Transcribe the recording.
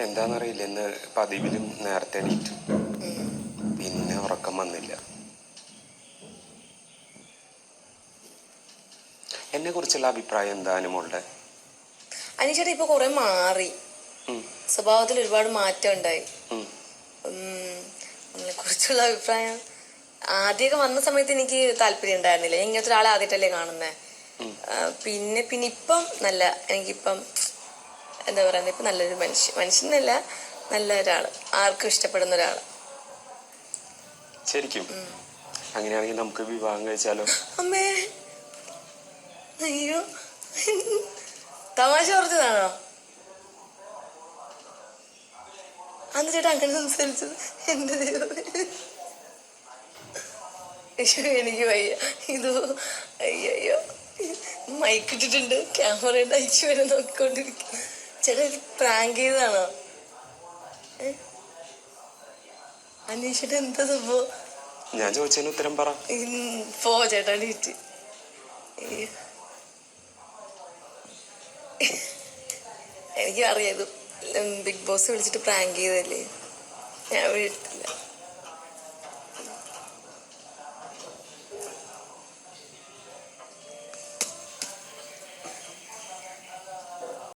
എന്താണെന്നറിയില്ല ഇന്ന് പതിവിലും നേരത്തെ എണീറ്റു. പിന്നെ ഉറക്കം വന്നില്ല. എന്നെ കുറിച്ചുള്ള അഭിപ്രായം എന്താ അനുമോളുടെ അനീഷേട്ടാ ഇപ്പൊ കുറെ മാറി. സ്വഭാവത്തിൽ ഒരുപാട് മാറ്റം ഉണ്ടായി. നമ്മളെ കുറിച്ചുള്ള അഭിപ്രായം. ആദ്യമൊക്കെ വന്ന സമയത്ത് എനിക്ക് താല്പര്യം ഉണ്ടായിരുന്നില്ല. ഇങ്ങനത്തെ ഒരാളെ ആദ്യമായിട്ടല്ലേ കാണുന്നേ. പിന്നെ പിന്നെ ഇപ്പം നല്ല. എനിക്കിപ്പം എന്താ പറയുന്നത്? ഇപ്പം നല്ലൊരു മനുഷ്യൻ മനുഷ്യനല്ല നല്ല ഒരാൾ ആർക്കും ഇഷ്ടപ്പെടുന്ന ഒരാൾ ശരിക്കും. അങ്ങനെയാണെങ്കിൽ നമുക്ക് വിവാഹം കഴിച്ചാലോ? അമ്മേ. അയ്യോ. തമാശ പറഞ്ഞതാണോ? അന്ന് ചേട്ടാ അങ്ങനെ സംസാരിച്ചത്. എന്റെ ദൈവം എനിക്ക് വയ്യ. ഇത്. അയ്യോ മൈക്കിട്ടിട്ടുണ്ട് ക്യാമറ ക്യാമറയുടെ അയച്ചു വരെ നോക്കിക്കൊണ്ടിരിക്കും. ഇത് പ്രാങ്ക് ചെയ്താണോ അന്വേഷിച്ചിട്ട് എന്താ സംഭവം? ഞാൻ ചോദിച്ചതിന് ഉത്തരം പറ. പോ ചേട്ടാ ഡീറ്റ് എനിക്ക് അറിയാം ബിഗ് ബോസ് വിളിച്ചിട്ട് പ്രാങ്ക് ചെയ്തല്ലേ ഞാൻ വീട്ടില്ല.